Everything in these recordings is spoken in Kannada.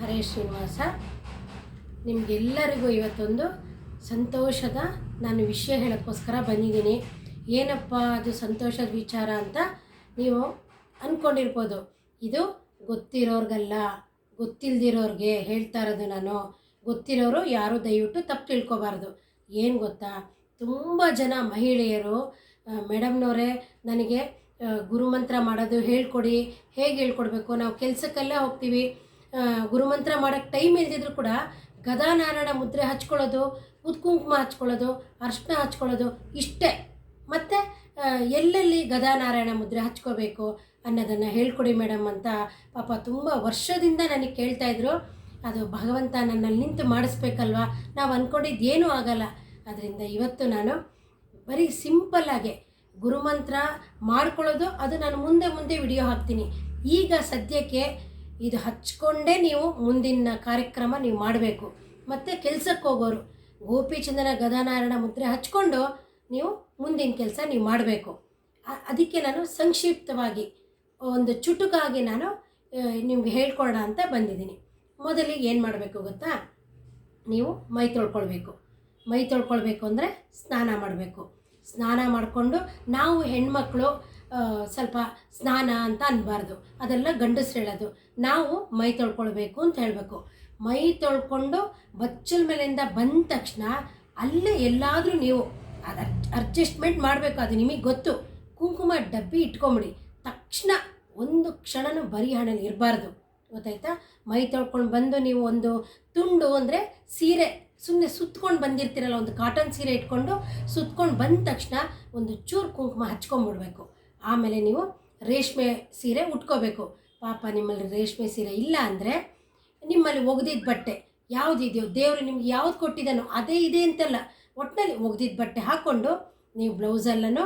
ಹರೇ ಶ್ರೀನಿವಾಸ ನಿಮಗೆಲ್ಲರಿಗೂ ಇವತ್ತೊಂದು ಸಂತೋಷದ ನಾನು ವಿಷಯ ಹೇಳೋಕ್ಕೋಸ್ಕರ ಬಂದಿದ್ದೀನಿ. ಏನಪ್ಪ ಅದು ಸಂತೋಷದ ವಿಚಾರ ಅಂತ ನೀವು ಅಂದ್ಕೊಂಡಿರ್ಬೋದು ಇದು ಗೊತ್ತಿರೋರ್ಗಲ್ಲ, ಗೊತ್ತಿಲ್ದಿರೋರಿಗೆ ಹೇಳ್ತಾ ಇರೋದು ನಾನು. ಗೊತ್ತಿರೋರು ಯಾರು ದಯವಿಟ್ಟು ತಪ್ಪು ತಿಳ್ಕೊಬಾರ್ದು. ಏನು ಗೊತ್ತಾ? ತುಂಬ ಜನ ಮಹಿಳೆಯರು ಮೇಡಮ್ನವರೇ, ನನಗೆ ಗುರುಮಂತ್ರ ಮಾಡೋದು ಹೇಳ್ಕೊಡಿ, ಹೇಗೆ ಹೇಳ್ಕೊಡ್ಬೇಕು? ನಾವು ಕೆಲಸಕ್ಕೆಲ್ಲ ಹೋಗ್ತೀವಿ. ಗುರುಮಂತ್ರ ಮಾಡೋಕ್ಕೆ ಟೈಮ್ ಇಲ್ದಿದ್ರು ಕೂಡ ಗದಾನಾರಾಯಣ ಮುದ್ರೆ ಹಚ್ಕೊಳ್ಳೋದು ಕುಂಕುಮ ಹಚ್ಕೊಳ್ಳೋದು, ಅರ್ಶಿನ ಹಚ್ಕೊಳ್ಳೋದು ಇಷ್ಟೇ. ಮತ್ತು ಎಲ್ಲೆಲ್ಲಿ ಗದಾನಾರಾಯಣ ಮುದ್ರೆ ಹಚ್ಕೋಬೇಕು ಅನ್ನೋದನ್ನು ಹೇಳ್ಕೊಡಿ ಮೇಡಮ್ ಅಂತ ಪಾಪ ತುಂಬ ವರ್ಷದಿಂದ ನನಗೆ ಕೇಳ್ತಾಯಿದ್ರು ಅದು ಭಗವಂತ ನನ್ನಲ್ಲಿ ನಿಂತು ಮಾಡಿಸ್ಬೇಕಲ್ವಾ? ನಾವು ಅಂದ್ಕೊಂಡಿದ್ದು ಏನೂ ಆಗಲ್ಲ. ಅದರಿಂದ ಇವತ್ತು ನಾನು ಬರೀ ಸಿಂಪಲ್ಲಾಗೆ ಗುರುಮಂತ್ರ ಮಾಡ್ಕೊಳ್ಳೋದು, ಅದು ನಾನು ಮುಂದೆ ಮುಂದೆ ವಿಡಿಯೋ ಹಾಕ್ತೀನಿ. ಈಗ ಸದ್ಯಕ್ಕೆ ಇದು ಹಚ್ಕೊಂಡೇ ನೀವು ಮುಂದಿನ ಕಾರ್ಯಕ್ರಮ ನೀವು ಮಾಡಬೇಕು. ಮತ್ತು ಕೆಲಸಕ್ಕೆ ಹೋಗೋರು ಗೋಪಿಚಂದನ ಗದಾನಾರಾಯಣ ಮುದ್ರೆ ಹಚ್ಕೊಂಡು ನೀವು ಮುಂದಿನ ಕೆಲಸ ನೀವು ಮಾಡಬೇಕು. ಅದಕ್ಕೆ ನಾನು ಸಂಕ್ಷಿಪ್ತವಾಗಿ ಒಂದು ಚುಟುಕಾಗಿ ನಾನು ನಿಮ್ಗೆ ಹೇಳ್ಕೊಡೋಣ ಅಂತ ಬಂದಿದ್ದೀನಿ. ಮೊದಲಿಗೆ ಏನು ಮಾಡಬೇಕು ಗೊತ್ತಾ? ನೀವು ಮೈ ತೊಳ್ಕೊಳ್ಬೇಕು. ಮೈ ತೊಳ್ಕೊಳ್ಬೇಕು ಅಂದರೆ ಸ್ನಾನ ಮಾಡಬೇಕು. ಸ್ನಾನ ಮಾಡಿಕೊಂಡು ನಾವು ಹೆಣ್ಮಕ್ಳು ಸ್ವಲ್ಪ ಸ್ನಾನ ಅಂತ ಅನ್ನಬಾರ್ದು ಅದೆಲ್ಲ ಗಂಡಸ್ರು ಹೇಳೋದು. ನಾವು ಮೈ ತೊಳ್ಕೊಳ್ಬೇಕು ಅಂತ ಹೇಳಬೇಕು. ಮೈ ತೊಳ್ಕೊಂಡು ಬಚ್ಚಲ ಮೇಲಿಂದ ಬಂದ ತಕ್ಷಣ ಅಲ್ಲೇ ಎಲ್ಲಾದರೂ ನೀವು ಅದು ಅಡ್ಜಸ್ಟ್ಮೆಂಟ್ ಮಾಡಬೇಕು. ಅದು ನಿಮಗೆ ಗೊತ್ತು. ಕುಂಕುಮ ಡಬ್ಬಿ ಇಟ್ಕೊಂಬಿಡಿ. ತಕ್ಷಣ ಒಂದು ಕ್ಷಣನೂ ಬರೀ ಹಣೆಲಿ ಇರಬಾರ್ದು. ಗೊತ್ತಾಯ್ತಾ? ಮೈ ತೊಳ್ಕೊಂಡು ಬಂದು ನೀವು ಒಂದು ತುಂಡು ಅಂದರೆ ಸೀರೆ ಸುಮ್ಮನೆ ಸುತ್ಕೊಂಡು ಬಂದಿರ್ತೀರಲ್ಲ, ಒಂದು ಕಾಟನ್ ಸೀರೆ ಇಟ್ಕೊಂಡು ಸುತ್ಕೊಂಡು ಬಂದ ತಕ್ಷಣ ಒಂದು ಚೂರು ಕುಂಕುಮ ಹಚ್ಕೊಂಡ್ಬಿಡ್ಬೇಕು ಆಮೇಲೆ ನೀವು ರೇಷ್ಮೆ ಸೀರೆ ಉಟ್ಕೋಬೇಕು. ಪಾಪ ನಿಮ್ಮಲ್ಲಿ ರೇಷ್ಮೆ ಸೀರೆ ಇಲ್ಲ ಅಂದರೆ ನಿಮ್ಮಲ್ಲಿ ಒಗ್ದಿದ್ದ ಬಟ್ಟೆ ಯಾವುದಿದೆಯೋ ದೇವರು ನಿಮ್ಗೆ ಯಾವ್ದು ಕೊಟ್ಟಿದ್ದಾನೋ ಅದೇ ಇದೆ ಅಂತಲ್ಲ. ಒಟ್ಟಿನಲ್ಲಿ ಒಗ್ದಿದ್ದ ಬಟ್ಟೆ ಹಾಕ್ಕೊಂಡು ನೀವು ಬ್ಲೌಸಲ್ಲೂ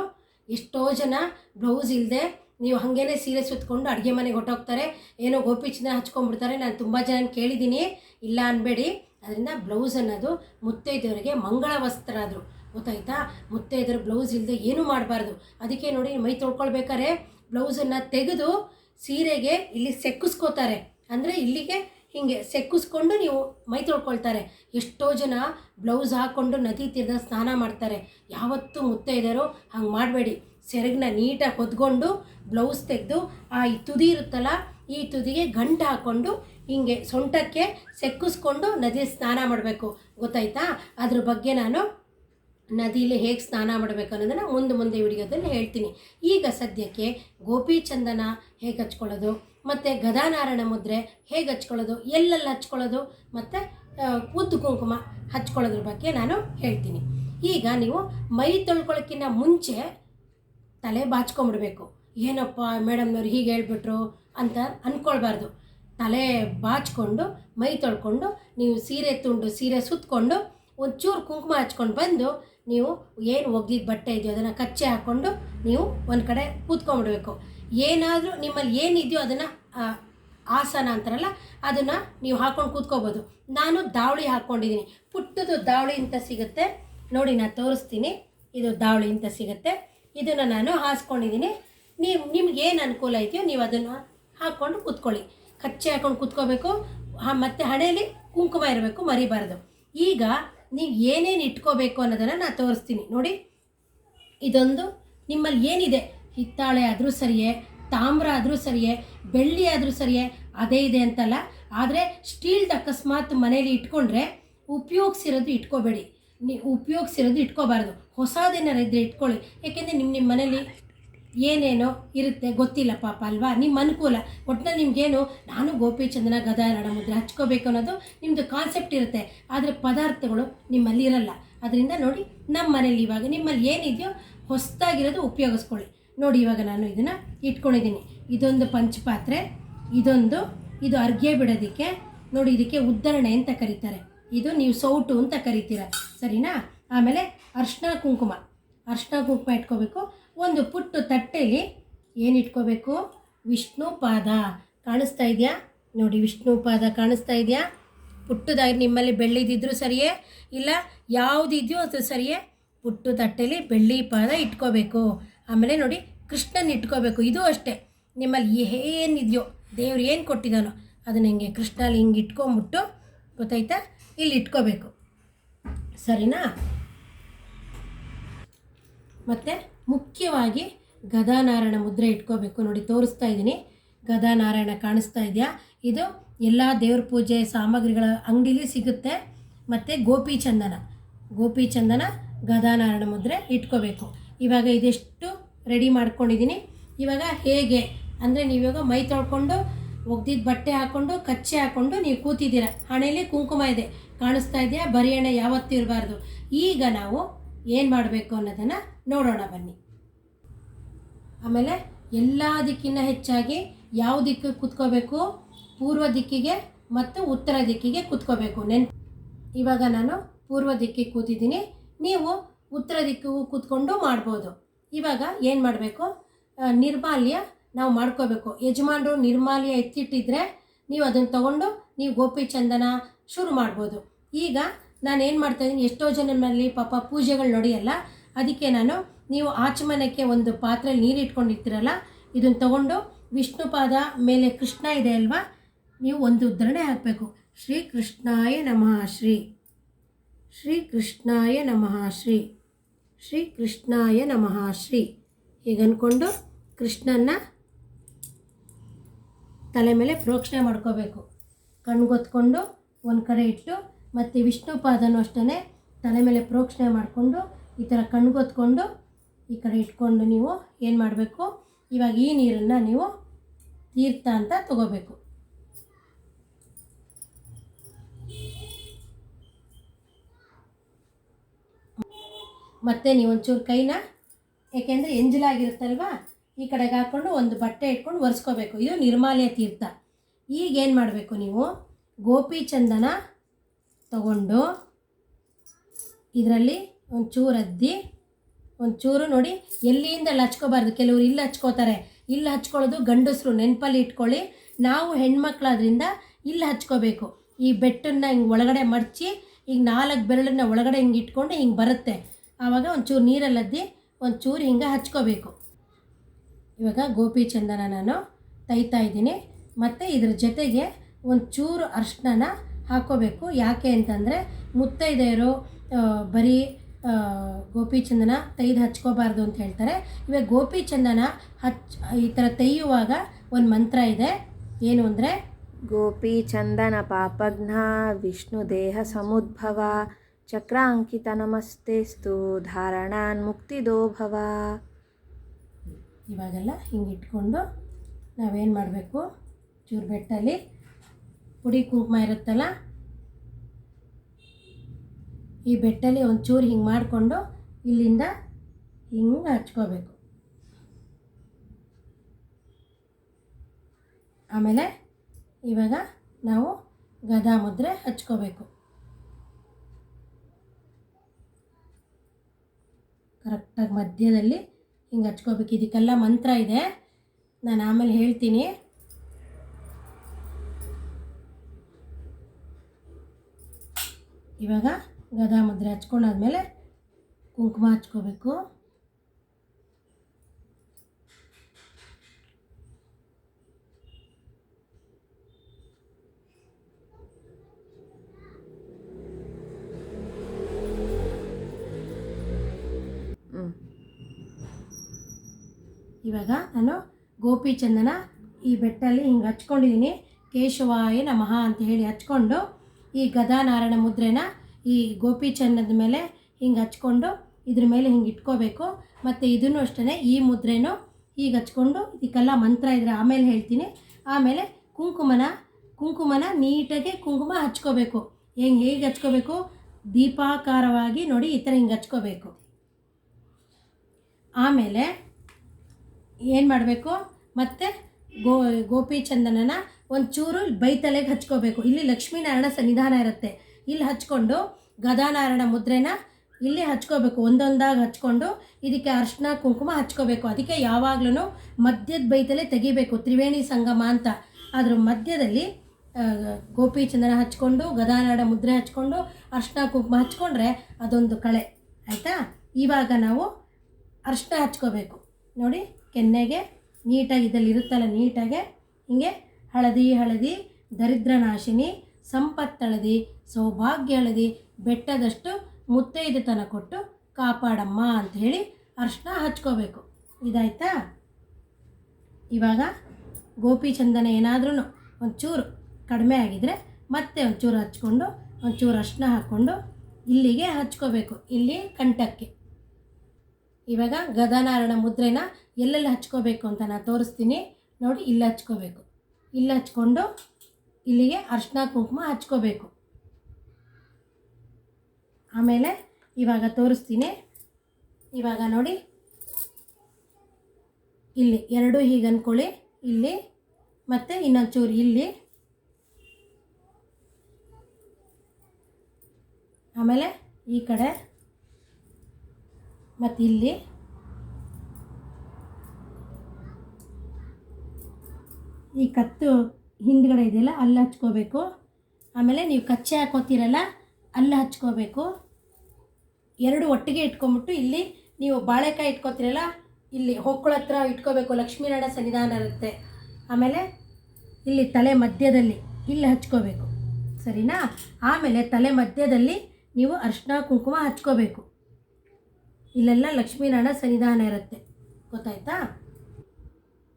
ಎಷ್ಟೋ ಜನ ಬ್ಲೌಸ್ ಇಲ್ಲದೆ ನೀವು ಹಾಗೇನೆ ಸೀರೆ ಸುತ್ತಕೊಂಡು ಅಡುಗೆ ಮನೆಗೆ ಹೊಟ್ಟೋಗ್ತಾರೆ ಏನೋ ಗೋಪಿಚಂದ್ರ ಹಚ್ಕೊಂಡ್ಬಿಡ್ತಾರೆ. ನಾನು ತುಂಬ ಜನ ಕೇಳಿದ್ದೀನಿ. ಇಲ್ಲ ಅನ್ಬೇಡಿ. ಅದರಿಂದ ಬ್ಲೌಸ್ ಅನ್ನೋದು ಮುತ್ತೈದೆಯವರಿಗೆ ಮಂಗಳ ವಸ್ತ್ರ ಆದರು. ಗೊತ್ತಾಯ್ತಾ? ಮುತ್ತೈದರು ಬ್ಲೌಸ್ ಇಲ್ಲದೆ ಏನೂ ಮಾಡಬಾರ್ದು. ಅದಕ್ಕೆ ನೋಡಿ ಮೈ ತೊಳ್ಕೊಳ್ಬೇಕಾರೆ ಬ್ಲೌಸನ್ನು ತೆಗೆದು ಸೀರೆಗೆ ಇಲ್ಲಿ ಸೆಕ್ಕಿಸ್ಕೋತಾರೆ. ಅಂದರೆ ಇಲ್ಲಿಗೆ ಹೀಗೆ ಸೆಕ್ಕಿಸ್ಕೊಂಡು ನೀವು ಮೈ ತೊಳ್ಕೊಳ್ತಾರೆ. ಎಷ್ಟೋ ಜನ ಬ್ಲೌಸ್ ಹಾಕ್ಕೊಂಡು ನದಿ ತೀರದ ಸ್ನಾನ ಮಾಡ್ತಾರೆ. ಯಾವತ್ತೂ ಮುತ್ತೈದರು ಹಂಗೆ ಮಾಡಬೇಡಿ. ಸೆರಗನ್ನ ನೀಟಾಗಿ ಹೊದ್ಕೊಂಡು ಬ್ಲೌಸ್ ತೆಗೆದು ಆ ಈ ತುದಿ ಇರುತ್ತಲ್ಲ, ಈ ತುದಿಗೆ ಗಂಟು ಹಾಕ್ಕೊಂಡು ಹಿಂಗೆ ಸೊಂಟಕ್ಕೆ ಸೆಕ್ಕಿಸ್ಕೊಂಡು ನದಿ ಸ್ನಾನ ಮಾಡಬೇಕು. ಗೊತ್ತಾಯ್ತಾ? ಅದ್ರ ಬಗ್ಗೆ ನಾನು ನದಿಲಿ ಹೇಗೆ ಸ್ನಾನ ಮಾಡಬೇಕು ಅನ್ನೋದನ್ನು ಮುಂದೆ ಮುಂದೆ ವಿಡಿಯೋದಲ್ಲಿ ಹೇಳ್ತೀನಿ. ಈಗ ಸದ್ಯಕ್ಕೆ ಗೋಪಿ ಚಂದನ ಹೇಗೆ ಹಚ್ಕೊಳ್ಳೋದು, ಮತ್ತು ಗದಾನಾರಾಯಣ ಮುದ್ರೆ ಹೇಗೆ ಹಚ್ಕೊಳ್ಳೋದು, ಎಲ್ಲೆಲ್ಲಿ ಹಚ್ಕೊಳ್ಳೋದು, ಮತ್ತು ಉದ್ದು ಕುಂಕುಮ ಹಚ್ಕೊಳ್ಳೋದ್ರ ಬಗ್ಗೆ ನಾನು ಹೇಳ್ತೀನಿ. ಈಗ ನೀವು ಮೈ ತೊಳ್ಕೊಳ್ಳೋಕ್ಕಿಂತ ಮುಂಚೆ ತಲೆ ಬಾಚ್ಕೊಂಬಿಡ್ಬೇಕು. ಏನಪ್ಪ ಮೇಡಮ್ನವ್ರು ಹೀಗೆ ಹೇಳ್ಬಿಟ್ರು ಅಂತ ಅಂದ್ಕೊಳ್ಬಾರ್ದು ತಲೆ ಬಾಚ್ಕೊಂಡು, ಮೈ ತೊಳ್ಕೊಂಡು, ನೀವು ಸೀರೆ ತುಂಡು, ಸೀರೆ ಸುತ್ತಕೊಂಡು ಒಂಚೂರು ಕುಂಕುಮ ಹಚ್ಕೊಂಡು ಬಂದು ನೀವು ಏನು ಒಗ್ದಿದ್ದ ಬಟ್ಟೆ ಇದೆಯೋ ಅದನ್ನು ಕಚ್ಚೆ ಹಾಕ್ಕೊಂಡು ನೀವು ಒಂದು ಕಡೆ ಕೂತ್ಕೊಂಡ್ಬಿಡ್ಬೇಕು. ಏನಾದರೂ ನಿಮ್ಮಲ್ಲಿ ಏನಿದೆಯೋ ಅದನ್ನು ಆಸನ ಅಂತಾರಲ್ಲ, ಅದನ್ನು ನೀವು ಹಾಕ್ಕೊಂಡು ಕೂತ್ಕೋಬೋದು. ನಾನು ದಾವಳಿ ಹಾಕ್ಕೊಂಡಿದ್ದೀನಿ ಪುಟ್ಟದು ದಾವಳಿ ಅಂತ ಸಿಗುತ್ತೆ. ನೋಡಿ ನಾನು ತೋರಿಸ್ತೀನಿ. ಇದು ದಾವಳಿ ಅಂತ ಸಿಗುತ್ತೆ. ಇದನ್ನು ನಾನು ಹಾಸ್ಕೊಂಡಿದ್ದೀನಿ ನೀವು, ನಿಮ್ಗೆ ಏನು ಅನುಕೂಲ ಇದೆಯೋ ನೀವು ಅದನ್ನು ಹಾಕ್ಕೊಂಡು ಕೂತ್ಕೊಳ್ಳಿ. ಕಚ್ಚೆ ಹಾಕ್ಕೊಂಡು ಕೂತ್ಕೋಬೇಕು. ಮತ್ತು ಹಣೆಯಲ್ಲಿ ಕುಂಕುಮ ಇರಬೇಕು, ಮರಿಬಾರ್ದು. ಈಗ ನೀವು ಏನೇನು ಇಟ್ಕೋಬೇಕು ಅನ್ನೋದನ್ನು ನಾನು ತೋರಿಸ್ತೀನಿ. ನೋಡಿ, ಇದೊಂದು ನಿಮ್ಮಲ್ಲಿ ಏನಿದೆ? ಹಿತ್ತಾಳೆ ಆದರೂ ಸರಿಯೇ, ತಾಮ್ರ ಆದರೂ ಸರಿಯೇ, ಬೆಳ್ಳಿ ಆದರೂ ಸರಿಯೇ, ಅದೇ ಇದೆ ಅಂತಲ್ಲ. ಆದರೆ, ಸ್ಟೀಲ್ದು ಅಕಸ್ಮಾತ್ ಮನೇಲಿ ಇಟ್ಕೊಂಡ್ರೆ ಉಪಯೋಗಿಸಿರೋದು ಇಟ್ಕೋಬೇಡಿ. ನೀವು ಉಪಯೋಗಿಸಿರೋದು ಇಟ್ಕೋಬಾರ್ದು. ಹೊಸದೇನಾರು ಇದ್ದರೆ ಇಟ್ಕೊಳ್ಳಿ. ಏಕೆಂದರೆ ನಿಮ್ಮ ನಿಮ್ಮ ಮನೇಲಿ ಏನೇನೋ ಇರುತ್ತೆ ಗೊತ್ತಿಲ್ಲ ಪಾಪ ಅಲ್ವಾ? ನಿಮ್ಮ ಅನುಕೂಲ. ಒಟ್ಟಿನಲ್ಲಿ ನಿಮಗೇನು, ನಾನು ಗೋಪಿಚಂದನ ಗದಾರಣ ಮುದ್ರೆ ಹಚ್ಕೋಬೇಕು ಅನ್ನೋದು ನಿಮ್ಮದು ಕಾನ್ಸೆಪ್ಟ್ ಇರುತ್ತೆ. ಆದರೆ ಪದಾರ್ಥಗಳು ನಿಮ್ಮಲ್ಲಿ ಇರಲ್ಲ. ಅದರಿಂದ ನೋಡಿ, ನಮ್ಮ ಮನೇಲಿ ಇವಾಗ ನಿಮ್ಮಲ್ಲಿ ಏನಿದೆಯೋ ಹೊಸದಾಗಿರೋದು ಉಪಯೋಗಿಸ್ಕೊಳ್ಳಿ. ನೋಡಿ, ಇವಾಗ ನಾನು ಇದನ್ನು ಇಟ್ಕೊಂಡಿದ್ದೀನಿ. ಇದೊಂದು ಪಂಚಪಾತ್ರೆ, ಇದೊಂದು, ಇದು ಅರ್ಗೆ ಬಿಡೋದಕ್ಕೆ, ನೋಡಿ, ಇದಕ್ಕೆ ಉದ್ದರಣೆ ಅಂತ ಕರೀತಾರೆ. ಇದು ನೀವು ಸೌಟು ಅಂತ ಕರಿತೀರ. ಸರಿನಾ? ಆಮೇಲೆ ಅರ್ಶಿನ ಕುಂಕುಮ. ಅರ್ಶಿನ ಕುಂಕುಮ ಇಟ್ಕೋಬೇಕು. ಒಂದು ಪುಟ್ಟು ತಟ್ಟೆಲಿ ಏನು ಇಟ್ಕೋಬೇಕು? ವಿಷ್ಣು ಪಾದ. ಕಾಣಿಸ್ತಾ ಇದೆಯಾ? ನೋಡಿ, ವಿಷ್ಣು ಪಾದ ಕಾಣಿಸ್ತಾ ಇದೆಯಾ? ಪುಟ್ಟದಾಗಿ ನಿಮ್ಮಲ್ಲಿ ಬೆಳ್ಳಿದಿದ್ರೂ ಸರಿಯೇ? ಇಲ್ಲ ಯಾವುದಿದೆಯೋ ಅದು ಸರಿಯೇ? ಪುಟ್ಟು ತಟ್ಟೆಲಿ ಬೆಳ್ಳಿ ಪಾದ ಇಟ್ಕೋಬೇಕು. ಆಮೇಲೆ ನೋಡಿ, ಕೃಷ್ಣನ ಇಟ್ಕೋಬೇಕು. ಇದು ಅಷ್ಟೇ. ನಿಮ್ಮಲ್ಲಿ ಏನಿದೆಯೋ, ದೇವ್ರು ಏನು ಕೊಟ್ಟಿದ್ದಾನೋ ಅದನ್ನ ಹಿಂಗೆ ಕೃಷ್ಣಲ್ಲಿ ಹಿಂಗೆ ಇಟ್ಕೊಂಬಿಟ್ಟು, ಗೊತ್ತಾಯ್ತಾ? ಇಲ್ಲಿ ಇಟ್ಕೋಬೇಕು. ಸರಿನಾ? ಮತ್ತು? ಮುಖ್ಯವಾಗಿ ಗದಾನಾರಾಯಣ ಮುದ್ರೆ ಇಟ್ಕೋಬೇಕು. ನೋಡಿ, ತೋರಿಸ್ತಾ ಇದ್ದೀನಿ. ಗದಾನಾರಾಯಣ ಕಾಣಿಸ್ತಾ ಇದೆಯಾ? ಇದು ಎಲ್ಲ ದೇವ್ರ ಪೂಜೆ ಸಾಮಗ್ರಿಗಳ ಅಂಗಡಿಲಿ ಸಿಗುತ್ತೆ. ಮತ್ತು ಗೋಪಿ ಚಂದನ. ಗೋಪಿ ಚಂದನ ಗದಾನಾರಾಯಣ ಮುದ್ರೆ ಇಟ್ಕೋಬೇಕು. ಇವಾಗ ಇದೆಷ್ಟು ರೆಡಿ ಮಾಡ್ಕೊಂಡಿದ್ದೀನಿ. ಇವಾಗ ಹೇಗೆ? ಅಂದರೆ ನೀವಿವಾಗ ಮೈ ತೊಳ್ಕೊಂಡು ಒಗ್ದಿದ್ದ ಬಟ್ಟೆ ಹಾಕ್ಕೊಂಡು ಕಚ್ಚೆ ಹಾಕ್ಕೊಂಡು ನೀವು ಕೂತಿದ್ದೀರ? ಹಣೆಯಲ್ಲಿ ಕುಂಕುಮ ಇದೆ. ಕಾಣಿಸ್ತಾ ಇದೆಯಾ? ಬರಿಯಣ್ಣ ಯಾವತ್ತೂ ಇರಬಾರ್ದು. ಈಗ ನಾವು ಏನು ಮಾಡಬೇಕು ಅನ್ನೋದನ್ನು ನೋಡೋಣ ಬನ್ನಿ. ಆಮೇಲೆ ಎಲ್ಲ ದಿಕ್ಕಿನ ಹೆಚ್ಚಾಗಿ ಯಾವ ದಿಕ್ಕಿಗೆ ಕೂತ್ಕೋಬೇಕು? ಪೂರ್ವ ದಿಕ್ಕಿಗೆ ಮತ್ತು ಉತ್ತರ ದಿಕ್ಕಿಗೆ ಕೂತ್ಕೋಬೇಕು. ನೆನ್ ಇವಾಗ ನಾನು ಪೂರ್ವ ದಿಕ್ಕಿಗೆ ಕೂತಿದ್ದೀನಿ. ನೀವು ಉತ್ತರ ದಿಕ್ಕಿಗೂ ಕೂತ್ಕೊಂಡು ಮಾಡ್ಬೋದು. ಇವಾಗ ಏನು ಮಾಡಬೇಕು? ನಿರ್ಮಾಲ್ಯ ನಾವು ಮಾಡ್ಕೋಬೇಕು. ಯಜಮಾನರು ನಿರ್ಮಾಲ್ಯ ಎತ್ತಿಟ್ಟಿದ್ರೆ ನೀವು ಅದನ್ನು ತಗೊಂಡು ನೀವು ಗೋಪಿ ಚಂದನ ಶುರು ಮಾಡ್ಬೋದು. ಈಗ ನಾನು ಏನು ಮಾಡ್ತಾಯಿದ್ದೀನಿ ಎಷ್ಟೋ ಜನರಲ್ಲಿ ಪಾಪ ಪೂಜೆಗಳು ನಡೆಯಲ್ಲ ಅದಕ್ಕೆ ನಾನು ನೀವು ಆಚಮನಕ್ಕೆ ಒಂದು ಪಾತ್ರೆಯಲ್ಲಿ ನೀರು ಇಟ್ಕೊಂಡಿರ್ತೀರಲ್ಲ ಇದನ್ನು ತಗೊಂಡು ವಿಷ್ಣು ಪಾದ ಮೇಲೆ ಕೃಷ್ಣ ಇದೆ ಅಲ್ವಾ, ನೀವು ಒಂದು ಉದ್ದರಣೆ ಹಾಕಬೇಕು. ಶ್ರೀ ಕೃಷ್ಣಾಯ ನಮಃ, ಶ್ರೀ. ಶ್ರೀ ಕೃಷ್ಣಾಯ ನಮಃ, ಶ್ರೀ. ಶ್ರೀ ಕೃಷ್ಣಾಯ ನಮಃ, ಶ್ರೀ. ಈಗ ಅಂದ್ಕೊಂಡು ಕೃಷ್ಣನ್ನ ತಲೆ ಮೇಲೆ ಪ್ರೋಕ್ಷಣೆ ಮಾಡ್ಕೋಬೇಕು. ಕಣ್ಗೊತ್ಕೊಂಡು ಒಂದು ಕಡೆ ಇಟ್ಟು ಮತ್ತು ವಿಷ್ಣು ಪಾದನೂ ಅಷ್ಟೇ ತಲೆ ಮೇಲೆ ಪ್ರೋಕ್ಷಣೆ ಮಾಡಿಕೊಂಡು ಈ ಥರ ಕಣ್ಗೊತ್ಕೊಂಡು ಈ ಕಡೆ ಇಟ್ಕೊಂಡು ನೀವು ಏನು ಮಾಡಬೇಕು? ಇವಾಗ ಈ ನೀರನ್ನು ನೀವು ತೀರ್ಥ ಅಂತ ತಗೋಬೇಕು. ಮತ್ತು ನೀವು ಒಂಚೂರು ಕೈನ, ಏಕೆಂದರೆ ಎಂಜಲಾಗಿರುತ್ತಲ್ವಾ ಈ ಕಡೆಗೆ ಹಾಕ್ಕೊಂಡು ಒಂದು ಬಟ್ಟೆ ಇಟ್ಕೊಂಡು ಒರೆಸ್ಕೋಬೇಕು. ಇದು ನಿರ್ಮಾಲ್ಯ ತೀರ್ಥ. ಈಗ ಏನು ಮಾಡಬೇಕು ನೀವು? ಗೋಪಿ ಚಂದನ ತಗೊಂಡು ಇದರಲ್ಲಿ ಒಂಚೂರು ಅದ್ದಿ, ಒಂಚೂರು ನೋಡಿ ಅಲ್ಲಿ ಹಚ್ಕೋಬಾರ್ದು. ಕೆಲವರು ಇಲ್ಲಿ ಹಚ್ಕೋತಾರೆ. ಇಲ್ಲಿ ಹಚ್ಕೊಳ್ಳೋದು ಗಂಡಸರು ನೆನಪಲ್ಲಿ ಇಟ್ಕೊಳ್ಳಿ. ನಾವು ಹೆಣ್ಮಕ್ಳಾದ್ರಿಂದ ಇಲ್ಲಿ ಹಚ್ಕೋಬೇಕು. ಈ ಬೆಟ್ಟನ್ನು ಹಿಂಗೆ ಒಳಗಡೆ ಮಡಚಿ ಈಗ ನಾಲ್ಕು ಬೆರಳನ್ನ ಒಳಗಡೆ ಹಿಂಗೆ ಇಟ್ಕೊಂಡು ಹಿಂಗೆ ಬರುತ್ತೆ. ಆವಾಗ ಒಂಚೂರು ನೀರಲ್ಲಿ ಅದ್ದಿ, ಒಂಚೂರು ಹಿಂಗೆ ಹಚ್ಕೋಬೇಕು. ಇವಾಗ ಗೋಪಿ ಚಂದನ ನಾನು ತೈತಾ ಇದ್ದೀನಿ. ಮತ್ತು ಇದ್ರ ಜೊತೆಗೆ ಒಂಚೂರು ಅರ್ಶಿನ ಹಾಕೋಬೇಕು ಯಾಕೆ ಅಂತಂದರೆ ಮುತ್ತೈದೆಯರು ಬರೀ ಆ, ತೆಗೆದು ಹಚ್ಕೋಬಾರ್ದು ಅಂತ ಹೇಳ್ತಾರೆ. ಇವಾಗ ಗೋಪಿಚಂದನ ಹಚ್ ಈ ಥರ ತೆಯ್ಯುವಾಗ ಒಂದು ಮಂತ್ರ ಇದೆ. ಏನು ಅಂದರೆ? ಗೋಪಿ ಚಂದನ ಪಾಪಘ್ನ ವಿಷ್ಣು ದೇಹ ಸಮುದ್ಭವ ಚಕ್ರಾಂಕಿತ ನಮಸ್ತೆಸ್ತು ಧಾರಣಾನ್ ಮುಕ್ತಿದೋ ಭವ ಇವಾಗೆಲ್ಲ ಹಿಂಗೆ ಇಟ್ಕೊಂಡು ನಾವೇನು ಮಾಡಬೇಕು? ಚೂರು ಬೆಟ್ಟಲ್ಲಿ ಪುಡಿ ಕುಂಕುಮ ಇರುತ್ತಲ್ಲ ಈ ಬೆಟ್ಟಲ್ಲಿ ಒಂಚೂರು ಹಿಂಗೆ ಮಾಡಿಕೊಂಡು ಇಲ್ಲಿಂದ ಹಿಂಗೆ ಹಚ್ಕೋಬೇಕು. ಆಮೇಲೆ ಇವಾಗ ನಾವು ಗದಾ ಮುದ್ರೆ ಹಚ್ಕೋಬೇಕು. ಕರೆಕ್ಟಾಗಿ ಮಧ್ಯದಲ್ಲಿ ಹಿಂಗೆ ಹಚ್ಕೋಬೇಕು. ಇದಕ್ಕೆಲ್ಲ ಮಂತ್ರ ಇದೆ. ನಾನು ಆಮೇಲೆ ಹೇಳ್ತೀನಿ. ಇವಾಗ ಗದಾ ಮುದ್ರೆ ಹಚ್ಕೊಂಡಾದ್ಮೇಲೆ ಕುಂಕುಮ ಹಚ್ಕೋಬೇಕು. ಇವಾಗ ನಾನು ಗೋಪಿ ಚಂದನ ಈ ಬೆಟ್ಟಲ್ಲಿ ಹಿಂಗೆ ಹಚ್ಕೊಂಡಿದ್ದೀನಿ ಕೇಶವಾಯ ನಮಃ ಅಂತ ಹೇಳಿ ಹಚ್ಕೊಂಡು ಈ ಗದಾನಾರಾಯಣ ಮುದ್ರೆನ ಈ ಗೋಪಿ ಚೆನ್ನದ ಮೇಲೆ ಹಿಂಗೆ ಹಚ್ಕೊಂಡು ಇದ್ರ ಮೇಲೆ ಹಿಂಗೆ ಇಟ್ಕೋಬೇಕು. ಮತ್ತು ಇದನ್ನು ಅಷ್ಟೇ ಈ ಮುದ್ರೆನೂ ಹೀಗೆ ಹಚ್ಕೊಂಡು ಇದಕ್ಕೆಲ್ಲ ಮಂತ್ರ ಇದ್ರೆ ಆಮೇಲೆ ಹೇಳ್ತೀನಿ. ಆಮೇಲೆ ಕುಂಕುಮನ ಕುಂಕುಮನ ನೀಟಾಗಿ ಕುಂಕುಮ ಹಚ್ಕೋಬೇಕು. ಹೆಂಗೆ ಹೇಗೆ ಹಚ್ಕೋಬೇಕು? ದೀಪಾಕಾರವಾಗಿ ನೋಡಿ ಈ ಥರ ಹಿಂಗೆ ಹಚ್ಕೋಬೇಕು. ಆಮೇಲೆ ಏನು ಮಾಡಬೇಕು? ಮತ್ತು ಗೋ, ಗೋಪಿ ಚಂದನನ ಒಂಚೂರು ಬೈತಲೆಗೆ ಹಚ್ಕೋಬೇಕು. ಇಲ್ಲಿ ಲಕ್ಷ್ಮೀನಾರಾಯಣ ಸನ್ನಿಧಾನ ಇರುತ್ತೆ. ಇಲ್ಲಿ ಹಚ್ಕೊಂಡು ಗದಾನಾರಾಯಣ ಮುದ್ರೆನ ಇಲ್ಲಿ ಹಚ್ಕೋಬೇಕು. ಒಂದೊಂದಾಗಿ ಹಚ್ಕೊಂಡು ಇದಕ್ಕೆ ಅರ್ಶಿನ ಕುಂಕುಮ ಹಚ್ಕೋಬೇಕು. ಅದಕ್ಕೆ ಯಾವಾಗ್ಲೂ ಮಧ್ಯದ ಬೈತಲೇ ತೆಗಿಬೇಕು. ತ್ರಿವೇಣಿ ಸಂಗಮ ಅಂತ. ಅದ್ರ ಮಧ್ಯದಲ್ಲಿ ಗೋಪಿಚಂದನ ಗೋಪಿ ಚಂದನ ಹಚ್ಕೊಂಡು ಗದಾನಾಡ ಮುದ್ರೆ ಹಚ್ಕೊಂಡು, ಅರ್ಶಿನ ಕುಂಕುಮ ಹಚ್ಕೊಂಡ್ರೆ ಅದೊಂದು ಕಳೆ. ಆಯಿತಾ? ಇವಾಗ ನಾವು ಅರ್ಶಿನ ಹಚ್ಕೋಬೇಕು. ನೋಡಿ, ಕೆನ್ನೆಗೆ ನೀಟಾಗಿ ಇದ್ರಲ್ಲಿ ಇರುತ್ತಲ್ಲ ನೀಟಾಗೆ, ಹಿಂಗೆ ಹಳದಿ ಹಳದಿ ದರಿದ್ರನಾಶಿನಿ ಸಂಪತ್ತಳದಿ ಸೌಭಾಗ್ಯ ಅಳದಿ ಬೆಟ್ಟದಷ್ಟು ಮುತ್ತೈದೆತನ ಕೊಟ್ಟು ಕಾಪಾಡಮ್ಮ ಅಂತ ಹೇಳಿ ಅರ್ಶನ ಹಚ್ಕೋಬೇಕು. ಇದಾಯ್ತಾ? ಇವಾಗ ಗೋಪಿಚಂದನ ಏನಾದ್ರೂ ಒಂಚೂರು ಕಡಿಮೆ ಆಗಿದರೆ ಮತ್ತೆ ಒಂಚೂರು ಹಚ್ಕೊಂಡು, ಒಂಚೂರು ಅರ್ಶನ ಹಾಕ್ಕೊಂಡು ಇಲ್ಲಿಗೆ ಹಚ್ಕೋಬೇಕು, ಇಲ್ಲಿ ಕಂಠಕ್ಕೆ. ಇವಾಗ ಗದಾನಾರಾಯಣ ಮುದ್ರೆನ ಎಲ್ಲೆಲ್ಲಿ ಹಚ್ಕೋಬೇಕು ಅಂತ ನಾನು ತೋರಿಸ್ತೀನಿ. ನೋಡಿ, ಇಲ್ಲಿ ಹಚ್ಕೋಬೇಕು. ಇಲ್ಲಿ ಹಚ್ಕೊಂಡು ಇಲ್ಲಿಗೆ ಅರ್ಶಿನ ಕುಂಕುಮ ಹಚ್ಕೋಬೇಕು. ಆಮೇಲೆ ಇವಾಗ ತೋರಿಸ್ತೀನಿ. ಇವಾಗ ನೋಡಿ. ಇಲ್ಲಿ ಎರಡು ಹೀಗೆ ಅಂದ್ಕೊಳ್ಳಿ ಇಲ್ಲಿ ಮತ್ತು ಇನ್ನೊಂದು ಚೂರು ಇಲ್ಲಿ. ಆಮೇಲೆ ಈ ಕಡೆ ಮತ್ತು ಇಲ್ಲಿ. ಈ ಕತ್ತು ಹಿಂದ್ಗಡೆ ಇದೆಯಲ್ಲ, ಅಲ್ಲಿ ಹಚ್ಕೋಬೇಕು. ಆಮೇಲೆ ನೀವು ಕಚ್ಚೆ ಹಾಕೋತೀರಲ್ಲ, ಅಲ್ಲಿ ಹಚ್ಕೋಬೇಕು. ಎರಡು ಒಟ್ಟಿಗೆ ಇಟ್ಕೊಂಬಿಟ್ಟು ಇಲ್ಲಿ ನೀವು ಬಾಳೆಕಾಯಿ ಇಟ್ಕೋತೀರಲ್ಲ, ಇಲ್ಲಿ ಹೊಕ್ಕಳ ಹತ್ರ ಇಟ್ಕೋಬೇಕು, ಲಕ್ಷ್ಮೀನಾರಾಯಣ ಸನ್ನಿಧಾನ ಇರುತ್ತೆ. ಆಮೇಲೆ ಇಲ್ಲಿ ತಲೆ ಮಧ್ಯದಲ್ಲಿ ಇಲ್ಲಿ ಹಚ್ಕೋಬೇಕು. ಸರಿನಾ? ಆಮೇಲೆ ತಲೆ ಮಧ್ಯದಲ್ಲಿ ನೀವು ಅರ್ಶಿನ ಕುಂಕುಮ ಹಚ್ಕೋಬೇಕು. ಇಲ್ಲೆಲ್ಲ ಲಕ್ಷ್ಮೀನಾರಾಯಣ ಸನ್ನಿಧಾನ ಇರುತ್ತೆ. ಗೊತ್ತಾಯ್ತಾ?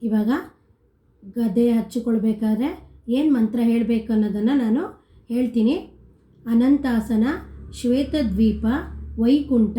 ಇವಾಗ ಗದೆ ಹಚ್ಚಿಕೊಳ್ಬೇಕಾದ್ರೆ ಏನು ಮಂತ್ರ ಹೇಳಬೇಕು ಅನ್ನೋದನ್ನು ನಾನು ಹೇಳ್ತೀನಿ. ಅನಂತಾಸನ, ಶ್ವೇತದ್ವೀಪ, ವೈಕುಂಠ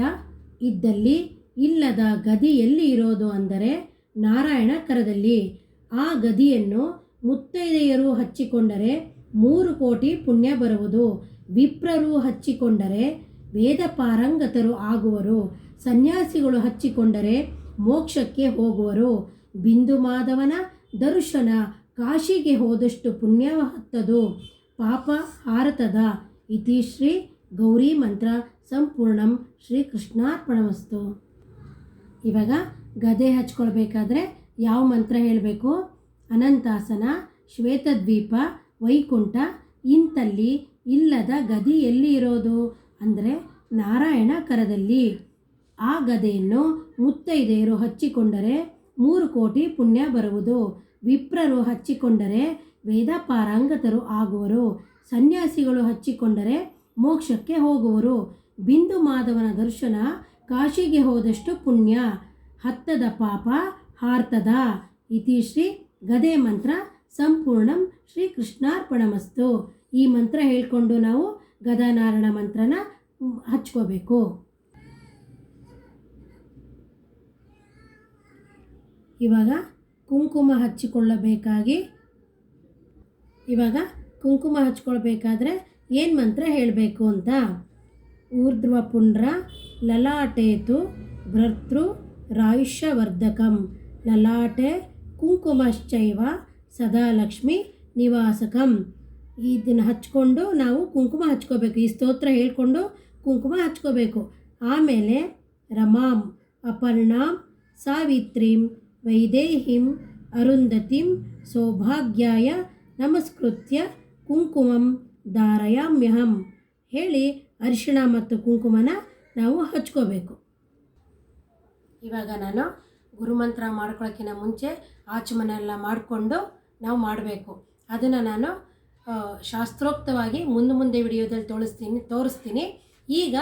ಇದ್ದಲ್ಲಿ ಇಲ್ಲದ ಗದಿ ಎಲ್ಲಿ ಇರೋದು ಅಂದರೆ ನಾರಾಯಣ ಕರದಲ್ಲಿ. ಆ ಗದಿಯನ್ನು ಮುತ್ತೈದೆಯರು ಹಚ್ಚಿಕೊಂಡರೆ ಮೂರು ಕೋಟಿ ಪುಣ್ಯ ಬರುವುದು. ವಿಪ್ರರು ಹಚ್ಚಿಕೊಂಡರೆ ವೇದ ಪಾರಂಗತರು ಆಗುವರು. ಸನ್ಯಾಸಿಗಳು ಹಚ್ಚಿಕೊಂಡರೆ ಮೋಕ್ಷಕ್ಕೆ ಹೋಗುವರು. ಬಿಂದು ಮಾಧವನ ದರ್ಶನ ಕಾಶಿಗೆ ಹೋದಷ್ಟು ಪುಣ್ಯ ಹತ್ತದು. ಪಾಪ ಹಾರತದ ಇತಿ ಶ್ರೀ ಗೌರಿ ಮಂತ್ರ ಸಂಪೂರ್ಣಂ ಶ್ರೀ ಕೃಷ್ಣಾರ್ಪಣಮಸ್ತು. ಇವಾಗ ಗದೆ ಹಚ್ಕೊಳ್ಬೇಕಾದ್ರೆ ಯಾವ ಮಂತ್ರ ಹೇಳಬೇಕು? ಅನಂತಾಸನ, ಶ್ವೇತದ್ವೀಪ, ವೈಕುಂಠ, ಇಂತಲ್ಲಿ ಇಲ್ಲದ ಗದಿ ಎಲ್ಲಿ ಇರೋದು? ಅಂದರೆ ನಾರಾಯಣ ಕರದಲ್ಲಿ ಆ ಗದೆಯನ್ನು ಮುತ್ತೈದೆಯರು ಹಚ್ಚಿಕೊಂಡರೆ ಮೂರು ಕೋಟಿ ಪುಣ್ಯ ಬರುವುದು. ವಿಪ್ರರು ಹಚ್ಚಿಕೊಂಡರೆ ವೇದ ಪಾರಂಗತರು ಆಗುವರು. ಸನ್ಯಾಸಿಗಳು ಹಚ್ಚಿಕೊಂಡರೆ ಮೋಕ್ಷಕ್ಕೆ ಹೋಗುವರು. ಬಿಂದು ಮಾಧವನ ದರ್ಶನ ಕಾಶಿಗೆ ಹೋದಷ್ಟು ಪುಣ್ಯ. ಹತ್ತದ ಪಾಪ ಹಾರ್ತದ. ಇತಿ ಶ್ರೀ ಗದೆ ಮಂತ್ರ ಸಂಪೂರ್ಣಂ ಶ್ರೀ ಕೃಷ್ಣಾರ್ಪಣಮಸ್ತು. ಈ ಮಂತ್ರ ಹೇಳಿಕೊಂಡು ನಾವು ಗದಾನಾರಾಯಣ ಮಂತ್ರನ ಹಚ್ಕೋಬೇಕು. ಇವಾಗ ಕುಂಕುಮ ಹಚ್ಚಿಕೊಳ್ಳಬೇಕಾಗಿ, ಇವಾಗ ಕುಂಕುಮ ಹಚ್ಕೊಳ್ಬೇಕಾದ್ರೆ ಏನು ಮಂತ್ರ ಹೇಳಬೇಕು ಅಂತ? ಊರ್ಧ್ವ ಪುಂಡ್ರ ಲಲಾಟೇತು ಭರ್ತೃ ರಾಯುಷ್ಯವರ್ಧಕಂ. ಲಲಾಟೆ ಕುಂಕುಮಶ್ಚೈವ ಸದಾ ಲಕ್ಷ್ಮಿ ನಿವಾಸಕಂ ಇದನ್ನು ಹಚ್ಕೊಂಡು ನಾವು ಕುಂಕುಮ ಹಚ್ಕೋಬೇಕು. ಈ ಸ್ತೋತ್ರ ಹೇಳ್ಕೊಂಡು ಕುಂಕುಮ ಹಚ್ಕೋಬೇಕು. ಆಮೇಲೆ ರಮಾಂ ಅಪರ್ಣಾಂ ಸಾವಿತ್ರೀಂ ವೈದೇಹಿಂ ಅರುಂಧತಿಂ ಸೌಭಾಗ್ಯಾಯ ನಮಸ್ಕೃತ್ಯ ಕುಂಕುಮಂ ಧಾರಯಾಮ್ಯಹಂ. ಹೇಳಿ ಅರಿಶಿಣ ಮತ್ತು ಕುಂಕುಮನ ನಾವು ಹಚ್ಕೋಬೇಕು. ಇವಾಗ ನಾನು ಗುರುಮಂತ್ರ ಮಾಡ್ಕೊಳ್ಳೋಕ್ಕಿಂತ ಮುಂಚೆ ಆಚಮನೆಲ್ಲ ಮಾಡಿಕೊಂಡು ನಾವು ಮಾಡಬೇಕು. ಅದನ್ನು ನಾನು ಶಾಸ್ತ್ರೋಕ್ತವಾಗಿ ಮುಂದೆ ಮುಂದೆ ವಿಡಿಯೋದಲ್ಲಿ ತೋರಿಸ್ತೀನಿ ತೋರಿಸ್ತೀನಿ. ಈಗ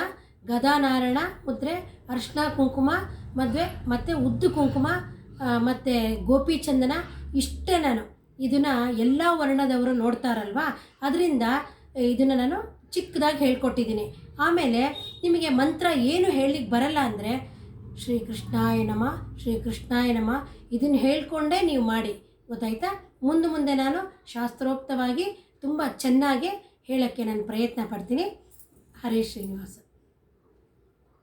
ಗದಾನಾರಾಯಣ ಮುದ್ರೆ ಅರ್ಶಿಣ ಕುಂಕುಮ, ಮದುವೆ ಮತ್ತು ಉದ್ದು ಕುಂಕುಮ ಮತ್ತು ಗೋಪಿಚಂದನ ಇಷ್ಟೇ ನಾನು. ಇದನ್ನು ಎಲ್ಲ ವರ್ಣದವರು ನೋಡ್ತಾರಲ್ವ? ಅದರಿಂದ ಇದನ್ನು ನಾನು ಚಿಕ್ಕದಾಗಿ ಹೇಳ್ಕೊಟ್ಟಿದ್ದೀನಿ. ಆಮೇಲೆ ನಿಮಗೆ ಮಂತ್ರ ಏನು ಹೇಳಲಿಕ್ಕೆ ಬರಲ್ಲ ಅಂದರೆ, ಶ್ರೀ ಕೃಷ್ಣಾಯ ನಮ, ಶ್ರೀ ಕೃಷ್ಣಾಯ ನಮ ಇದನ್ನು ಹೇಳ್ಕೊಂಡೇ ನೀವು ಮಾಡಿ. ಗೊತ್ತಾಯ್ತಾ? ಮುಂದೆ ಮುಂದೆ ನಾನು ಶಾಸ್ತ್ರೋಕ್ತವಾಗಿ ತುಂಬ ಚೆನ್ನಾಗಿ ಹೇಳೋಕ್ಕೆ ನಾನು ಪ್ರಯತ್ನ ಪಡ್ತೀನಿ. ಹರೇ ಶ್ರೀನಿವಾಸ.